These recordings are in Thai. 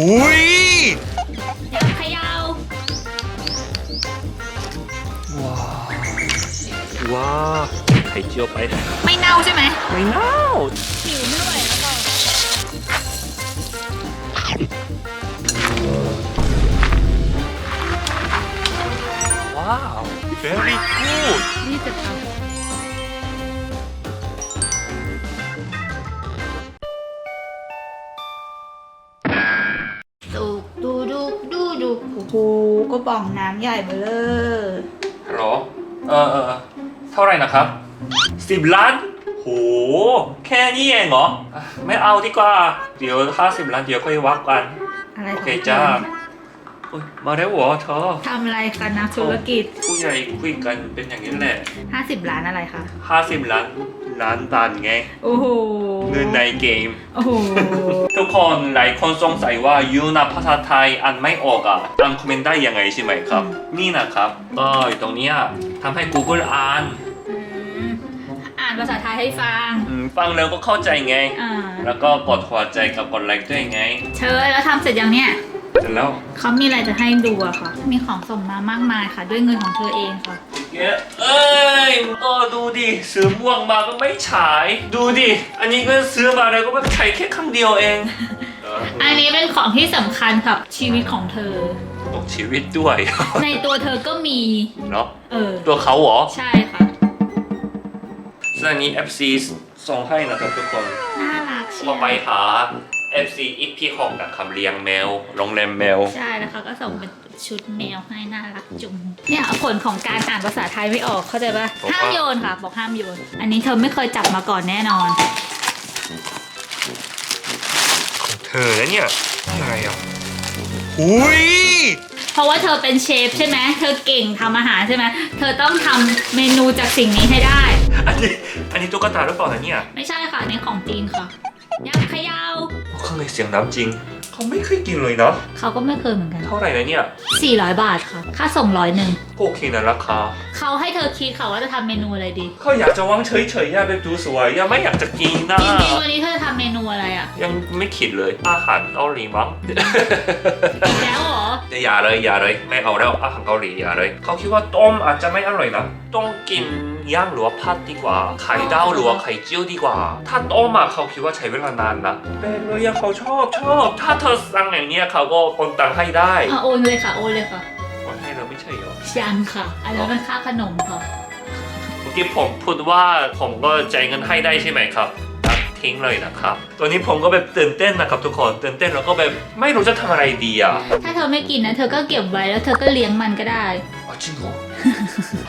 อุ้ยอยากเขยาวว้าวว้าไข่เจียวไปไม่เน่าใช่ไหมไม่เน่าหิวไม่ไหวแล้วก็ว้าว very good นี่จะทำ ก็บ่องน้ำใหญ่เบ้อเลยฮัลโหลเออเออเท่าไหร่นะครับสิบล้าน โห แค่นี้เองเหรออะไม่เอาดีกว่า เดี๋ยวถ้าสิบล้านเดี๋ยวค่อยวักกัน อะไรโอของเคจ้าอุ๊ยมาแล้วเหรอเธอทำอะไรกันนะธุรกิจ ผู้ใหญ่คุยกันเป็นอย่างนี้แหละ50 ล้านอะไรคะ ห้าสิบล้านล้านบาทไง โอ้โห เงินในเกม โอ้โห ทุกคนหลายคนสงสัยว่ายูนาภาษาไทยอ่านไม่ออกอะอ่านคอมเมนต์ได้ยังไงใช่ไหมครับ นี่นะครับ ก็อยู่ตรงเนี้ยทำให้ Google อ่านอืมอ่านภาษาไทยให้ฟัง อืมฟังแล้วก็เข้าใจไง อ่า แล้วก็กดหัวใจกับกดไลค์ด้วยไงเชิญแล้วทำเสร็จยังเนี่ย เสร็จแล้วเขามีอะไรจะให้ดูอะค่ะ มีของส่งมามากมายค่ะ ด้วยเงินของเธอเองค่ะเอ๊ะเอ้ยก็ดูดิซื้อม่วงมาก็ไม่ฉาย ดูดิ อันนี้ก็ซื้อมาแล้วก็แบบใช้แค่ครั้งเดียวเองเอออันนี้เป็นของที่สำคัญกับชีวิตของเธอ ตกชีวิตด้วย ในตัวเธอก็มี เนาะเออ ตัวเขาเหรอใช่ค่ะ ซึ่งอันนี้ FC ส่งให้นะครับทุกคนน่ารักเชียก็วไปหา FC อีพีหกนะครับเลี้ยงแมวโรงแรมแมว ใช่แล้วเขาก็ส่งเป็นชุดแมวให้น่ารักจุงเนี่ยผลของการอ่านภาษาไทยไม่ออกเข้าใจปะบอกว่า ห้ามโยนค่ะ บอกห้ามโยน อันนี้เธอไม่เคยจับมาก่อนแน่นอนของเธอแล้วเนี่ยอะไรอะอุ้ยเพราะว่าเธอเป็นเชฟใช่ไหมเธอเก่งทำอาหารใช่ไหมเธอต้องทำเมนูจากสิ่งนี้ให้ได้ อันนี้อันนี้ตุ๊กตาหรือเปล่านะเนี่ยไม่ใช่ค่ะอันนี่ของจริงค่ะยาก เขยาวข้างในเสียงน้ำจริง เขาไม่เคยกินเลยนะ เขาก็ไม่เคยเหมือนกัน เท่าไหร่นะเนี่ย 400 บาทค่ะ ค่าส่งร้อยหนึ่ง โอเคนะราคา เขาให้เธอคิดค่ะว่าจะทำเมนูอะไรดีเขาอยากจะวางเฉยๆอย่าแบบดูสวยอย่าไม่อยากจะกินนะ จริงๆวันนี้เธอจะทำเมนูอะไรอะยังไม่คิดเลย อาหารเกาหลีมั้ง อีกแล้วเหรอแต่อย่าเลยอย่าเลยไม่เอาแล้วอาหารเกาหลีอย่าเลย เขาคิดว่าต้มอาจจะไม่อร่อยนะ ต้องกิน ย่างหรือว่าผัดดีกว่า ไข่ดาวหรือว่าไข่เจียวดีกว่า ถ้าต้มอะเขาคิดว่าใช้เวลานานนะแต่เลยอะเขาชอบชอบ ถ้าเธอสั่งอย่างเนี้ยเขาก็โอนตังค์ให้ได้อะโอนเลยค่ะ โอนเลยค่ะโอนให้เราไม่ใช่เหรอยังค่ะอันนั้นเป็นค่าขนมค่ะเมื่อกี้ผมพูดว่าผมก็จ่ายเงินให้ได้ใช่ไหมครับทิ้งเลยนะครับตัวนี้ผมก็แบบตื่นเต้นนะครับทุกคนตื่นเต้นแล้วก็แบบไม่รู้จะทำอะไรดีอะถ้าเธอไม่กินนะเธอก็เก็บไว้แล้วเธอก็เลี้ยงมันก็ได้อ๋อจริงเหรอ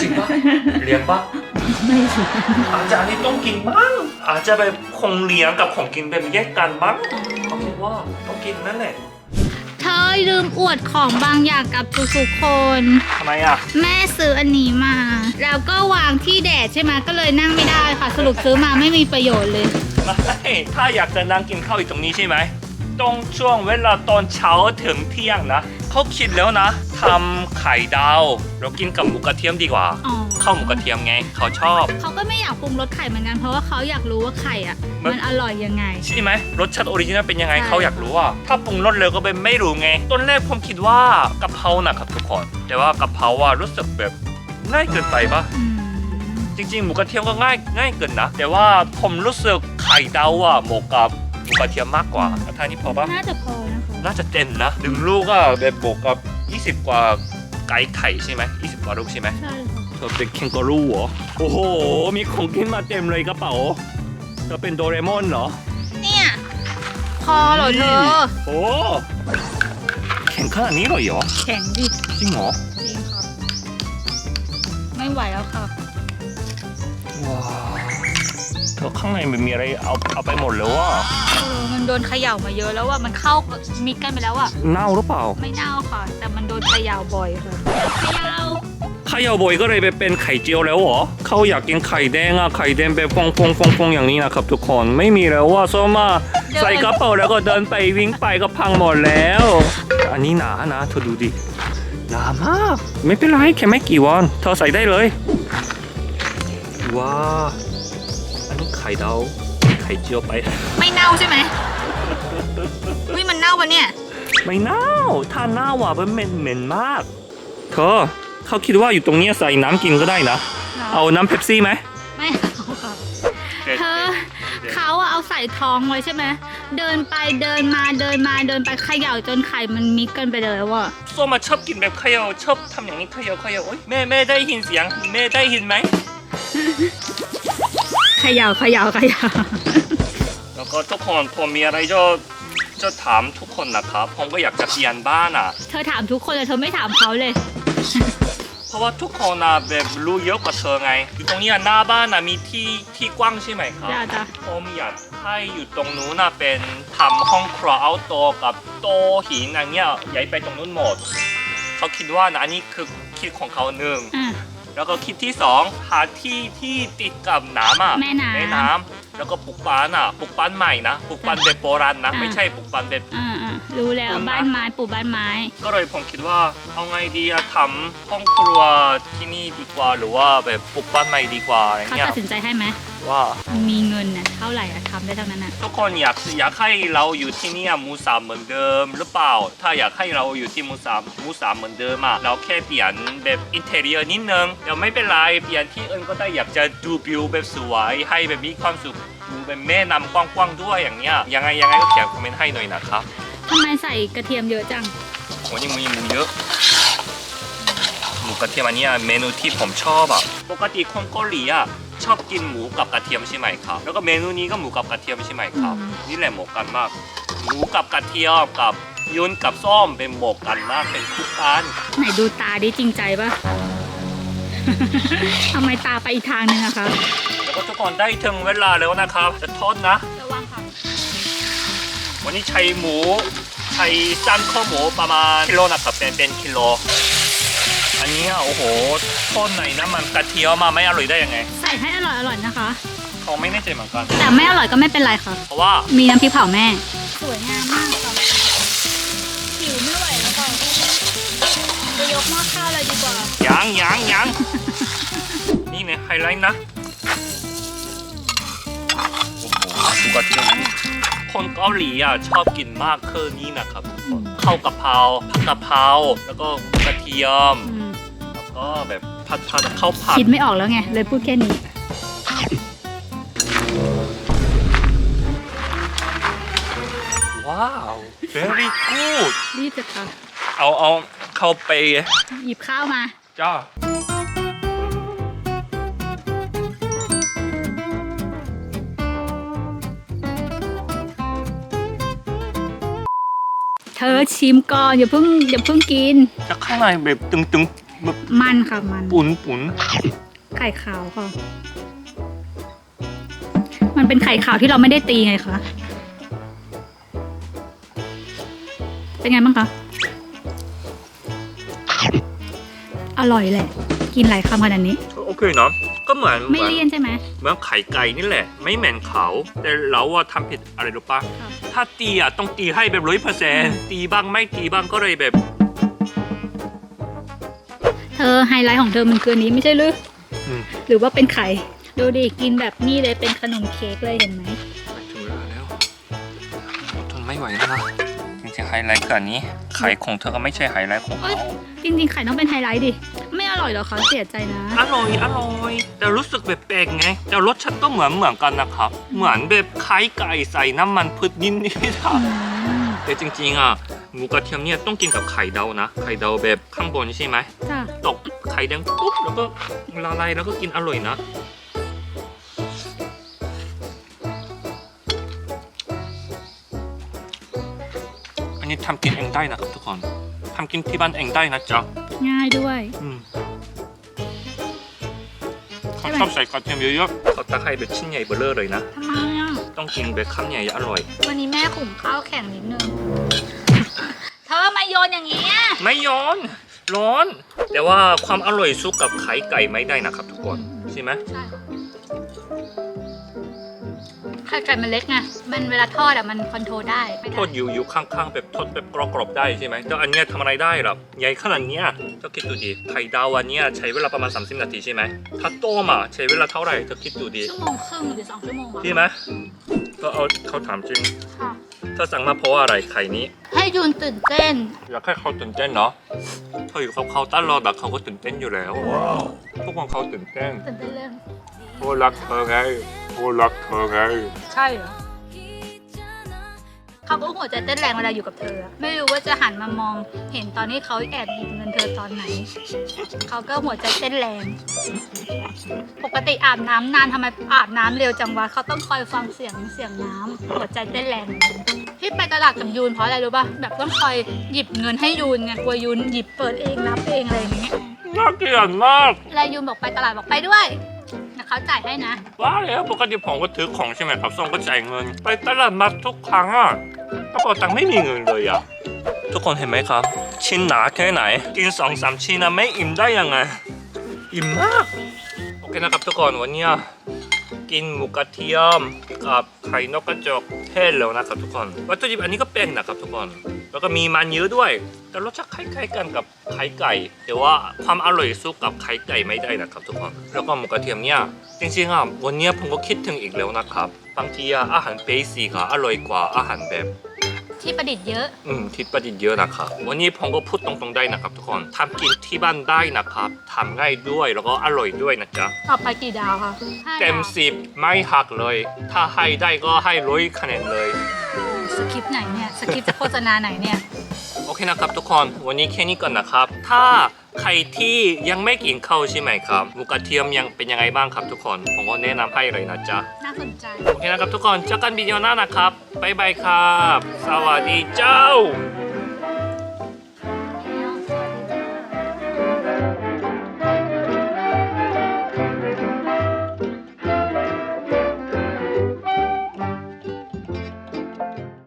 จริงปะเลี้ยงปะไม่สิอาจจะอันนี้ต้องกินมั้งอาจจะแบบคงเลี้ยงกับของกินแบบแยกกันมั้งเขาคิดว่าต้องกินนั่นแหละเธอลืมอวดของบางอย่างกับทุกๆคน ทำไมอะ แม่ซื้ออันนี้มา แล้วก็วางที่แดดใช่ไหมก็เลยนั่งไม่ได้ค่ะ สรุปซื้อมาไม่มีประโยชน์เลย ไม่ถ้าอยากจะนั่งกินข้าวอยู่ตรงนี้ใช่ไหม ตรงช่วงเวลาตอนเช้าถึงเที่ยงนะเขาคิดแล้วนะทำไข่ดาวเรากินกับหมูกระเทียมดีกว่าอ๋อข้าวหมูกระเทียมไงเขาชอบ เขาก็ไม่อยากปรุงรสไข่เหมือนกันเพราะว่าเขาอยากรู้ว่าไข่อะ มัน มันอร่อยยังไง ใช่ไหมรสชาติออริจินัลเป็นยังไงใช่ เขาอยากรู้ว่าถ้าปรุงรสเร็วก็เป็นไม่รู้ไงต้นแรกผมคิดว่ากะเพรานะครับทุกคนแต่ว่ากะเพราว่ารู้สึกแบบง่ายเกินไปปะอืมจริงๆ หมูกระเทียมก็ง่ายง่ายเกินนะ แต่ว่าผมรู้สึกไข่ดาวอะเหมาะกับ หมูกระเทียมมากกว่าแล้วท่านี้พอปะน่าจะพอนะคะน่าจะเต็มนะหนึ่งลูกก็แบบบวกกับ 20 กว่าไก่ไข่ใช่ไหม20 กว่าลูกใช่ไหมใช่ค่ะเธอเป็นแคนการูเหรอ โอ้โห มีของกินมาเต็มเลยกระเป๋าเธอเป็นโดเรมอนเหรอ เนี่ย พอเหรอเธอ โอ้แข็งขนาดนี้เลยเหรอ แข็งดิ จริงเหรอ จริงค่ะ ไม่ไหวแล้วค่ะว้าว เธอข้างในมันมีอะไรเอาเอาไปหมดแล้วอะเออมันโดนเขย่ามาเยอะแล้วอะมันเข้ามิกกันไปแล้วอะเน่าหรือเปล่าไม่เน่าค่ะ แต่มันโดนเขย่าบ่อยค่ะเขย่าข้าวยาบอยก็เลยไปเป็นไข่เจียวแล้วเหรอเขาอยากกินไข่แดงอะไข่แดงแบบฟองฟองฟองฟองอย่างนี้นะครับทุกคนไม่มีแล้วว่าโซมาใส่กระเป๋าแล้วก็เดินไปวิ่งไปก็พังหมดแล้ว อันนี้หนานะเธอดูดิหนามากไม่เป็นไรแค่ไม่กี่วันเธอใส่ได้เลยว้าอันนี้ไข่ดาวไข่เจียวไป ไม่เน่าใช่ไหมวิมันเน่าปะเนี่ย ไม่เน่า ถ้าเน่าอะมันเหม็นเหม็นมาก เธอเขาคิดว่าอยู่ตรงเนี้ยใส่น้ำกินก็ได้นะเอาน้ำเป๊ปซี่ไหมไม่เอาค่ะเธอเขาอะเอาใส่ท้องไว้ใช่ไหมเดินไปเดินมาเดินมาเดินไปเขย่าจนไข่มันมิกกันไปเลยว่ะส้มมาชอบกินแบบเขย่าชอบทำอย่างนี้เขย่าเขย่าโอ๊ยแม่แม่ได้ยินเสียงแม่ได้ยินไหม เขย่าเขย่าเขย่าแล้วก็ทุกคนผมมีอะไรจะจะถามทุกคนนะครับผมก็อยากจะเปลี่ยนบ้านอะ เธอถามทุกคนแต่เธอไม่ถามเขาเลย เพราะว่าทุกคนอะแบบรู้เยอะกว่าเธอไง อยู่ตรงเนี้ยหน้าบ้านอะมีที่ที่กว้างใช่ไหมครับจ้าจ้าผมอยากให้อยู่ตรงนู้นน่ะเป็นทำห้องครัวเอาโตวกับโต๊ะหินอันเนี้ยย้ายไปตรงนู้นหมด เขาคิดว่านะอันนี้คือคิดของเขาหนึ่งอะ แล้วก็คิดที่สองหาที่ที่ติดกับน้ำอะแม่น้ำแม่น้ำแล้วก็ปลูกบ้านอะปลูกบ้านใหม่นะปลูกบ้านแบบโบราณนะ อ่า ไม่ใช่ปลูกบ้านแบบอ่าอ่ารู้แล้วคุณนะบ้านไม้ปลูกบ้านไม้ ก็เลยผมคิดว่าเอาไงดีอะทำห้องครัวที่นี่ดีกว่าหรือว่าแบบปลูกบ้านใหม่ดีกว่าอะไรเขาเงี้ยตัดสินใจให้ไหม ว่ามีเงินน่ะเท่าไหร่อะทำได้เท่านั้นน่ะทุกคนอยากอยากให้เราอยู่ที่เนี่ยมูสามเหมือนเดิม หรือเปล่า ถ้าอยากให้เราอยู่ที่มูสามมูสามเหมือนเดิมอะเราแค่เปลี่ยนแบบอินเทเรียนิดนึงเดี๋ยวไม่เป็นไรเปลี่ยนที่อื่นก็ได้อยากจะดูวิวแบบสวยให้แบบมีความสุขดูแบบแม่น้ำกว้างๆด้วยอย่างเงี้ยยังไงยังไงก็เขียนคอมเมนต์ให้หน่อยนะครับทำไมใส่กระเทียมเยอะจังโอ้ยมีหมูเยอะหมูกระเทียมอันเนี้ยเมนูที่ผมชอบอะปกติคนเกาหลีอะ ชอบกินหมูกับกระเทียมใช่ไหมครับ แล้วก็เมนูนี้ก็หมูกับกระเทียมใช่ไหมครับ อืม นี่แหละเหมาะกันมาก หมูกับกระเทียมกับยุนกับส้มเป็นเหมาะกันมากเป็นคู่กันไหนดูตาดิจริงใจปะ ทำไมตาไปอีกทางหนึงอะคะแล้วก็ทุกคนได้ถึงเวลาแล้วนะครับ จะทอดนะ ระวังค่ะวันนี้ใช้หมูใช้สั้นข้อหมูประมาณกิโลนะครับเป็นเป็นกิโลอั นนี้อะโอ้โหทอดในน้ำมันกระเทียมมาไม่อร่อยได้ยังไงใส่ให้อร่อยอร่อยนะคะ เขาไม่แน่ใจเหมือนกัน แต่ไม่อร่อยก็ไม่เป็นไรค่ะ เพราะว่ามีน้ำพริกเผาแม่ สวยงามมากค่ะหิวไม่ไหวแล้วค่ะจะยกหม้อข้าวเลยดีกว่า ยังยังยังนี่เนี่ยไฮไลท์นะโอ้โหดูกระเทียมคนเกาหลีอะชอบกินมากคือนี่นะครับทุกคนข้าวกะเพราผัดกะเพราแล้วก็กระเทียมอืมแล้ว ก็แบบผัดผัดข้าวผัดคิดไม่ออกแล้วไง เลยพูดแค่นี้ ว้าว very good รีบจะค่ะเอาเอาเข้าไปหยิบข้าวมา จ้าเธอชิมก่อนอย่าเพิ่งอย่าเพิ่งกินแล้วข้างในแบบตึงๆ แบบมันค่ะมัน ปุ่นปุ่นไข่ขาวค่ะ มันเป็นไข่ขาวที่เราไม่ได้ตีไงคะ เป็นไงบ้างคะ อร่อยแหละ กินหลายคำขนาดนี้ โอเคเนาะก็เหมือนไม่เหมือนเลี่ยนใช่ไหมเหมือนไข่ไก่นี่แหละ ไม่เหม็นเขาแต่เราว่าทำผิดอะไรรู้ปะครับถ้าตีอะต้องตีให้แบบร้อยเปอร์เซ็นต์ตีบ้างไม่ตีบ้างก็เลยแบบ เธอไฮไลท์ของเธอมันคืออันนี้ไม่ใช่หรืออืม หรือว่าเป็นไข่ ดูดิกินแบบนี้เลยเป็นขนมเค้กเลยเห็นไหมถึงเวลาแล้วทนไม่ไหวแล้วนะจริงๆไฮไลท์คืออันนี้ไข่ของเธอก็ไม่ใช่ไฮไลท์ของเอ้เขายจริงๆไข่ต้องเป็นไฮไลท์ดิ ไม่อร่อยเหรอคะเสียใจนะ อร่อยอร่อยแต่รู้สึกแบบแปลกไงแต่รสชาติก็เหมือนเหมือนกันนะครับ เหมือนแบบไข่ไก่ใส่น้ำมันพืชนิดนิดๆอะ อืมแต่จริงๆอะ หมูกระเทียมเนี่ยต้องกินกับไข่ดาวนะ ไข่ดาวแบบข้างบนใช่ไหมจ้ะตกไข่แดงปุ๊บแล้วก็ละลายแล้วก็กินอร่อยนะ อันนี้ทำกินเองได้นะครับทุกคนทำกินที่บ้านเองได้นะจ๊ะง่ายด้วย อืมใช่เขาไหมชอบใส่กระเทียมเยอะๆเขาตะไคร้แบบชิ้นใหญ่เบลอเลยนะ ทำไมอะ ต้องกินแบบคำใหญ่อร่อย วันนี้แม่ขุมข้าวแข็งนิดนึงเธอมาโยนอย่างนี้ยไม่ย้อน ร้อน แต่ว่าความอร่อยสู้กับไข่ไก่ไม่ได้นะครับทุกคนใช่ไหมใช่ไข่ไก่มันเล็กไง มันเวลาทอดอะมันคอนโทรลได้ไม่ทได้อดอยู่อยู่ข้างๆแบบทอดแบบกรอบๆได้ใช่ไหมแต่อันเนี้ยทำอะไรได้หรอใหญ่ขนาดเนี้ยเธอคิดดูดิไข่ดาวอันเนี้ยใช้เวลาประมาณ 30 นาทีใช่ไหมถ้าต้มอะใช้เวลาเท่าไหร่เธอคิดดูดิชั่วโมงครึ่งหรือสองชั่วโมงวะใช่ไหมก็เอาเขาถามจริงค่ะ เธอสั่งมาเพราะว่าอะไรไข่นี้ ให้ยูนตื่นเต้น อยากให้เขาตื่นเต้นเนาะเธออยู่กับเขาตลอดแต่เขาก็ตื่นเต้นอยู่แล้วทุกคนเขาตื่นเต้นตื่นเต้นเรื่องโอ้รักเธอไงโอ้รักเธอไงใช่เหรอเขาก็หัวใจเต้นแรงเวลาอยู่กับเธออะไม่รู้ว่าจะหันมามอง เห็นตอนที่เขาแอบหยิบเงินเธอตอนไหน เขาก็หัวใจเต้นแรง ปกติอาบน้ำนานทำไมอาบน้ำเร็วจังวะเขาต้องคอยฟังเสียงเสียงน้ำหัวใจเต้นแรง ที่ไปตลาดกับยูนเพราะอะไรรู้ป่ะแบบต้องคอยหยิบเงินให้ยูนไงกลัวยูนหยิบเปิดเองนับเองอะไรอย่างเงี้ยน่าเกลียดมากเวลายูนบอกไปตลาดบอกไปด้วยนะเขาจ่ายให้นะว้าแล้วปกติผมก็ถือของใช่ไหมครับส่งก็จ่ายเงิน ไปตลาดมาทุกครั้งอะกระเป๋าตังค์ไม่มีเงินเลยอะทุกคนเห็นไหมครับ ชิ้นหนาแค่ไหน กินสองสามชิ้นนะไม่อิ่มได้ยังไง อิ่มมาก โอเคนะครับทุกคนวันเนี้ย กินหมูกระเทียมกับไข่นกกระจอกเทศแล้วนะครับทุกคนวัตถุดิบอันนี้ก็เป็นนะครับทุกคนแล้วก็มีมันเยอะด้วย แต่รสชาติคล้ายๆกันกับไข่ไก่แต่ว่าความอร่อยสู้กับไข่ไก่ไม่ได้นะครับทุกคนแล้วก็หมูกระเทียมเนี่ยจริงๆอะวันเนี้ยผมก็คิดถึงอีกแล้วนะครับบางทีอะอาหารเบสิกอะอร่อยกว่าอาหารแบบ ที่ประดิษฐ์เยอะ อืมทิศประดิษฐ์เยอะนะครับ วันนี้ผมก็พูดตรงๆได้นะครับ ทุกคนทำกินที่บ้านได้นะครับทำง่ายด้วยแล้วก็อร่อยด้วยนะจ๊ะ ต่อไปกี่ดาวคะห้าเต็มดาวสิบไม่หักเลย ถ้าให้ได้ก็ให้ร้อยคะแนนเลย สคริปต์ไหนเนี่ย สคริปต์จะโฆษณาไหนเนี่ยโอ เคนะครับทุกคนวันนี้แค่นี้ก่อนนะครับ ถ้าใครที่ยังไม่กินข้าวใช่ไหมครับหมูกระเทียมยังเป็นยังไงบ้างครับทุกคน ผมก็แนะนำให้เลยนะจ๊ะ น่าสนใจ โอเคนะครับทุกคนเจอกันวิดีโอหน้านะครับ บ๊ายบายครับ สวัสดีเจ้า